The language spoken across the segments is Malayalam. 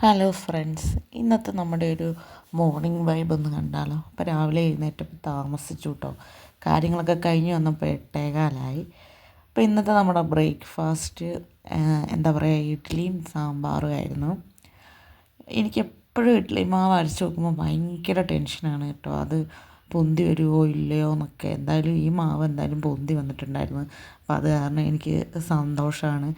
ഹലോ ഫ്രണ്ട്സ് ഇന്നത്തെ നമ്മുടെ ഒരു മോർണിംഗ് വൈബ് ഒന്ന് കണ്ടാലോ? അപ്പോൾ രാവിലെ എഴുന്നേറ്റപ്പോൾ താമസിച്ചു കേട്ടോ കാര്യങ്ങളൊക്കെ കഴിഞ്ഞ് വന്നപ്പോൾ എട്ടേകാലായി. അപ്പോൾ ഇന്നത്തെ നമ്മുടെ ബ്രേക്ക്ഫാസ്റ്റ് എന്താ പറയുക ഇഡ്ഡലിയും സാമ്പാറും ആയിരുന്നു. എനിക്ക് എപ്പോഴും ഇഡ്ഡലി മാവ് അരച്ച് നോക്കുമ്പോൾ ഭയങ്കര ടെൻഷനാണ് കേട്ടോ. അത് പൊന്തി വരുമോ ഇല്ലയോ എന്നൊക്കെ. എന്തായാലും ഈ മാവ് എന്തായാലും പൊന്തി വന്നിട്ടുണ്ടായിരുന്നു. അപ്പോൾ അത് കാരണം എനിക്ക് സന്തോഷമാണ്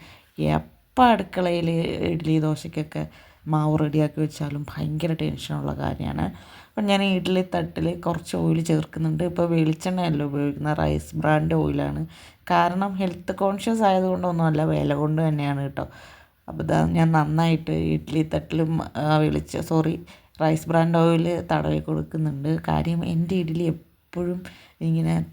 എപ്പോൾ അടുക്കളയിൽ ഇഡ്ഡലി ദോശയ്ക്കൊക്കെ മാവ് റെഡിയാക്കി വെച്ചാലും ഭയങ്കര ടെൻഷനുള്ള കാര്യമാണ്. അപ്പം ഞാൻ ഇഡ്ഡലി തട്ടിൽ കുറച്ച് ഓയിൽ ചേർക്കുന്നുണ്ട്. ഇപ്പോൾ വെളിച്ചെണ്ണയല്ല ഉപയോഗിക്കുന്നത്? റൈസ് ബ്രാൻഡ് ഓയിലാണ്. കാരണം ഹെൽത്ത് കോൺഷ്യസ് ആയതുകൊണ്ടൊന്നുമല്ല വില കൊണ്ട് തന്നെയാണ് കേട്ടോ. അപ്പോൾ ഇതാ ഞാൻ നന്നായിട്ട് ഇഡ്ഡലി തട്ടിലും വെളിച്ച സോറി റൈസ് ബ്രാൻഡ് ഓയിൽ തടവി കൊടുക്കുന്നുണ്ട്. കാര്യം എന്റെ ഇഡ്ഡലി എപ്പോഴും ഇങ്ങനെ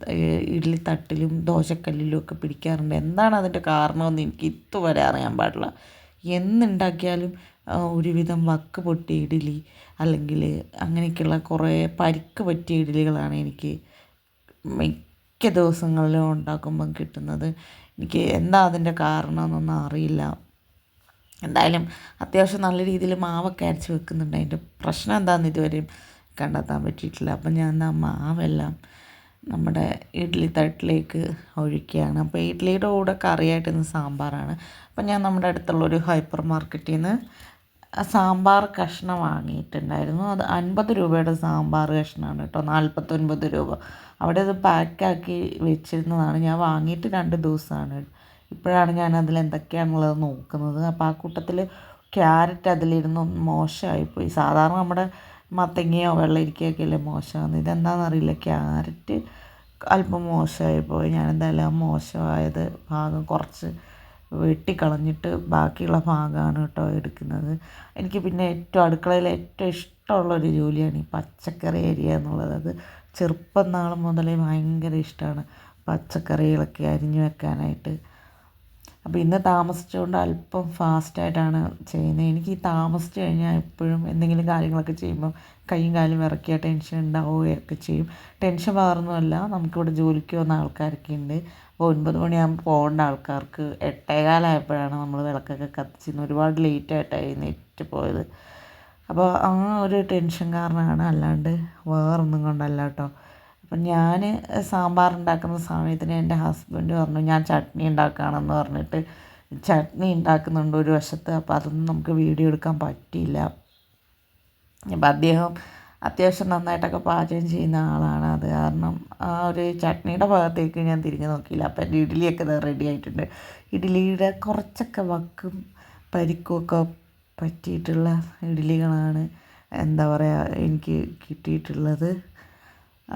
ഇഡ്ഡലി തട്ടിലും ദോശക്കല്ലിലും ഒക്കെ പിടിക്കാറുണ്ട്. എന്താണ് അതിന്റെ കാരണമെന്ന് എനിക്ക് ഇതുവരെ അറിയാൻ പാടില്ല. എന്നുണ്ടാക്കിയാലും ഒരുവിധം വക്ക് പൊട്ടിയ ഇഡ്ഡലി അല്ലെങ്കിൽ അങ്ങനെയൊക്കെയുള്ള കുറേ പരിക്ക് പറ്റിയ ഇഡ്ഡലികളാണ് എനിക്ക് മിക്ക ദിവസങ്ങളിലും ഉണ്ടാക്കുമ്പം കിട്ടുന്നത്. എനിക്ക് എന്താ അതിന്റെ കാരണം എന്നൊന്നും അറിയില്ല. എന്തായാലും അത്യാവശ്യം നല്ല രീതിയിൽ മാവൊക്കെ അരച്ച് വെക്കുന്നുണ്ട്. അതിന്റെ പ്രശ്നം എന്താണെന്ന് ഇതുവരെയും കണ്ടെത്താൻ പറ്റിയിട്ടില്ല. അപ്പം ഞാൻ ആ മാവെല്ലാം നമ്മുടെ ഇഡ്ഡലി തട്ടിലേക്ക് ഒഴിക്കുകയാണ്. അപ്പോൾ ഇഡ്ഡലിയുടെ കൂടെ കറിയായിട്ട് സാമ്പാറാണ്. അപ്പം ഞാൻ നമ്മുടെ അടുത്തുള്ള ഒരു ഹൈപ്പർ മാർക്കറ്റിൽ നിന്ന് സാമ്പാർ കഷ്ണം വാങ്ങിയിട്ടുണ്ടായിരുന്നു. അത് അൻപത് രൂപയുടെ സാമ്പാർ കഷ്ണമാണ് കേട്ടോ. നാൽപ്പത്തൊൻപത് രൂപ. അവിടെ അത് പാക്കാക്കി വെച്ചിരുന്നതാണ്. ഞാൻ വാങ്ങിയിട്ട് രണ്ട് ദിവസമാണ്. ഇപ്പോഴാണ് ഞാൻ അതിൽ എന്തൊക്കെയാണുള്ളത് നോക്കുന്നത്. അപ്പോൾ ആ കൂട്ടത്തിൽ ക്യാരറ്റ് അതിലിരുന്ന് മോശമായിപ്പോയി. സാധാരണ നമ്മുടെ മത്തങ്ങയോ വെള്ളരിക്കയൊക്കെ അല്ലേ മോശമാണ്. ഇതെന്താണെന്നറിയില്ല. ക്യാരറ്റ് അല്പം മോശമായിപ്പോയി. ഞാനെന്തായാലും ആ മോശമായത് ഭാഗം കുറച്ച് വെട്ടിക്കളഞ്ഞിട്ട് ബാക്കിയുള്ള ഭാഗമാണ് കേട്ടോ എടുക്കുന്നത്. എനിക്ക് പിന്നെ ഏറ്റവും അടുക്കളയിൽ ഏറ്റവും ഇഷ്ടമുള്ളൊരു ജോലിയാണ് ഈ പച്ചക്കറി അരിയുക എന്നുള്ളത്. അത് ചെറുപ്പം നാൾ മുതലേ ഭയങ്കര ഇഷ്ടമാണ്. പച്ചക്കറികളൊക്കെ അരിഞ്ഞു വെക്കാനായിട്ട്. അപ്പോൾ ഇന്ന് താമസിച്ചുകൊണ്ട് അല്പം ഫാസ്റ്റായിട്ടാണ് ചെയ്യുന്നത്. എനിക്ക് ഈ താമസിച്ച് കഴിഞ്ഞാൽ എപ്പോഴും എന്തെങ്കിലും കാര്യങ്ങളൊക്കെ ചെയ്യുമ്പോൾ കൈയും കാലും ഇറക്കിയ ടെൻഷൻ ഉണ്ടാവുകയൊക്കെ ചെയ്യും. ടെൻഷൻ പകർന്നുമല്ല നമുക്കിവിടെ ജോലിക്ക് വന്ന ആൾക്കാരൊക്കെ ഉണ്ട് അപ്പോൾ ഒൻപത് മണിയാകുമ്പോൾ പോകേണ്ട ആൾക്കാർക്ക് എട്ടേകാലായപ്പോഴാണ് നമ്മൾ വിളക്കൊക്കെ കത്തിച്ചിരുന്നത് ഒരുപാട് ലേറ്റായിട്ടാണ് എഴുന്നേറ്റ് പോയത്. അപ്പോൾ ആ ഒരു ടെൻഷൻ കാരണമാണ് അല്ലാണ്ട് വേറൊന്നും കൊണ്ടല്ല കേട്ടോ. അപ്പം ഞാൻ സാമ്പാർ ഉണ്ടാക്കുന്ന സമയത്തിന് എന്റെ ഹസ്ബൻഡ് പറഞ്ഞു ഞാൻ ചട്നി ഉണ്ടാക്കുകയാണെന്ന് പറഞ്ഞിട്ട് ചട്നി ഉണ്ടാക്കുന്നുണ്ട് ഒരു വശത്ത് അപ്പം അതൊന്നും നമുക്ക് വീഡിയോ എടുക്കാൻ പറ്റിയില്ല. അപ്പം അദ്ദേഹം അത്യാവശ്യം നന്നായിട്ടൊക്കെ പാചകം ചെയ്യുന്ന ആളാണ് അത്. കാരണം ആ ഒരു ചട്നിയുടെ ഭാഗത്തേക്ക് ഞാൻ തിരിഞ്ഞു നോക്കിയില്ല. അപ്പം എന്റെ ഇഡ്ഡലിയൊക്കെ റെഡി ആയിട്ടുണ്ട്. ഇഡ്ഡലിയുടെ കുറച്ചൊക്കെ വക്കും പരിക്കുമൊക്കെ പറ്റിയിട്ടുള്ള ഇഡ്ഡലികളാണ് എന്താ പറയുക എനിക്ക് കിട്ടിയിട്ടുള്ളത്.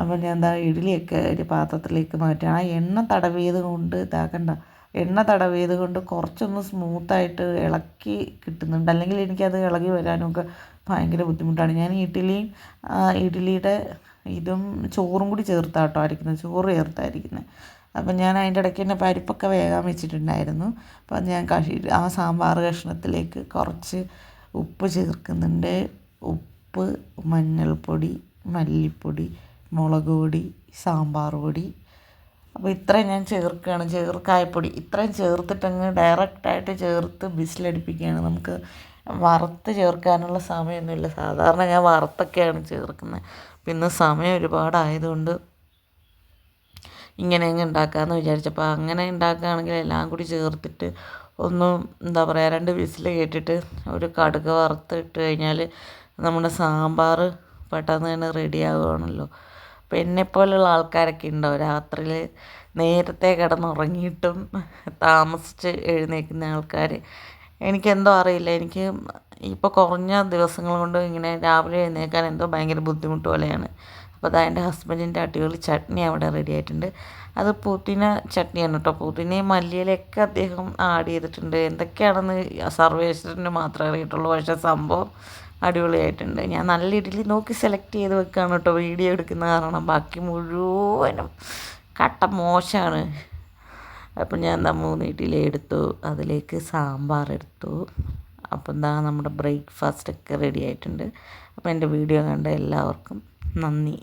അപ്പോൾ ഞാൻ എന്താ ഇഡ്ഡലിയൊക്കെ ഒരു പാത്രത്തിലേക്ക് മാറ്റി. ആ എണ്ണ തടവിയത് കൊണ്ട് ഇതാക്കണ്ട എണ്ണ തടവിയത് കൊണ്ട് കുറച്ചൊന്ന് സ്മൂത്തായിട്ട് ഇളക്കി കിട്ടുന്നുണ്ട്. അല്ലെങ്കിൽ എനിക്കത് ഇളകി വരാനൊക്കെ ഭയങ്കര ബുദ്ധിമുട്ടാണ്. ഞാൻ ഇഡ്ഡലിയും ഇഡ്ഡലിയുടെ ഇതും ചോറും കൂടി ചേർത്താണ് കേട്ടോ അരയ്ക്കുന്നത്. ചോറ് ചേർത്തായിരിക്കുന്നത്. അപ്പം ഞാൻ അതിന്റെ ഇടയ്ക്ക് തന്നെ പരിപ്പൊക്കെ വേഗം വെച്ചിട്ടുണ്ടായിരുന്നു. അപ്പം ഞാൻ കഷി ആ സാമ്പാർ കഷ്ണത്തിലേക്ക് കുറച്ച് ഉപ്പ് ചേർക്കുന്നുണ്ട്. ഉപ്പ് മഞ്ഞൾപ്പൊടി മല്ലിപ്പൊടി മുളക് പൊടി സാമ്പാർ പൊടി. അപ്പോൾ ഇത്രയും ഞാൻ ചേർക്കുകയാണ്. ചേർക്കായപ്പൊടി ഇത്രയും ചേർത്തിട്ടങ്ങ് ഡയറക്റ്റായിട്ട് ചേർത്ത് ബിസിലടിപ്പിക്കുകയാണ് നമുക്ക് വറുത്ത് ചേർക്കാനുള്ള സമയമൊന്നുമില്ല. സാധാരണ ഞാൻ വറുത്തൊക്കെയാണ് ചേർക്കുന്നത്. പിന്നെ സമയം ഒരുപാടായതുകൊണ്ട് ഇങ്ങനെ അങ്ങ് ഉണ്ടാക്കാമെന്ന് വിചാരിച്ചപ്പോൾ അങ്ങനെ ഉണ്ടാക്കുകയാണെങ്കിൽ എല്ലാം കൂടി ചേർത്തിട്ട് ഒന്ന് എന്താ പറയുക രണ്ട് വിസിൽ കേട്ടിട്ട് ഒരു കടുക് വറുത്തിട്ട് കഴിഞ്ഞാൽ നമ്മുടെ സാമ്പാർ പെട്ടെന്ന് തന്നെ റെഡി ആവുകയാണല്ലോ പോലുള്ള ആൾക്കാരൊക്കെ ഉണ്ടാവും രാത്രിയിൽ നേരത്തെ കിടന്നുറങ്ങിയിട്ടും താമസിച്ച് എഴുന്നേൽക്കുന്ന ആൾക്കാർ എനിക്കെന്തോ അറിയില്ല. എനിക്ക് ഇപ്പോൾ കുറഞ്ഞ ദിവസങ്ങൾ കൊണ്ട് ഇങ്ങനെ രാവിലെ എഴുന്നേൽക്കാൻ എന്തോ ഭയങ്കര ബുദ്ധിമുട്ട് പോലെയാണ്. അപ്പോൾ അതാ എന്റെ ഹസ്ബൻഡിന്റെ അടിപൊളി ചട്നി അവിടെ റെഡി ആയിട്ടുണ്ട്. അത് പുതിന ചട്നിയാണ് കേട്ടോ പുതിനയും മല്ലിയിലൊക്കെ അദ്ദേഹം ആഡ് ചെയ്തിട്ടുണ്ട്. എന്തൊക്കെയാണെന്ന് സർവേശ്വരന് മാത്രമേ അറിയിട്ടുള്ളൂ പക്ഷേ സംഭവം അടിപൊളിയായിട്ടുണ്ട്. ഞാൻ നല്ല ഇഡ്ഡലി നോക്കി സെലക്ട് ചെയ്ത് വെക്കുകയാണ് കേട്ടോ വീഡിയോ എടുക്കുന്ന കാരണം. ബാക്കി മുഴുവനും കട്ട മോശമാണ് അപ്പം ഞാൻ എന്താ മൂന്ന് ഇഡ്ഡലി എടുത്തു. അതിലേക്ക് സാമ്പാർ എടുത്തു. അപ്പം എന്താ നമ്മുടെ ബ്രേക്ക്ഫാസ്റ്റ് ഒക്കെ റെഡി ആയിട്ടുണ്ട്. അപ്പോൾ എന്റെ വീഡിയോ കണ്ട എല്ലാവർക്കും നന്ദി.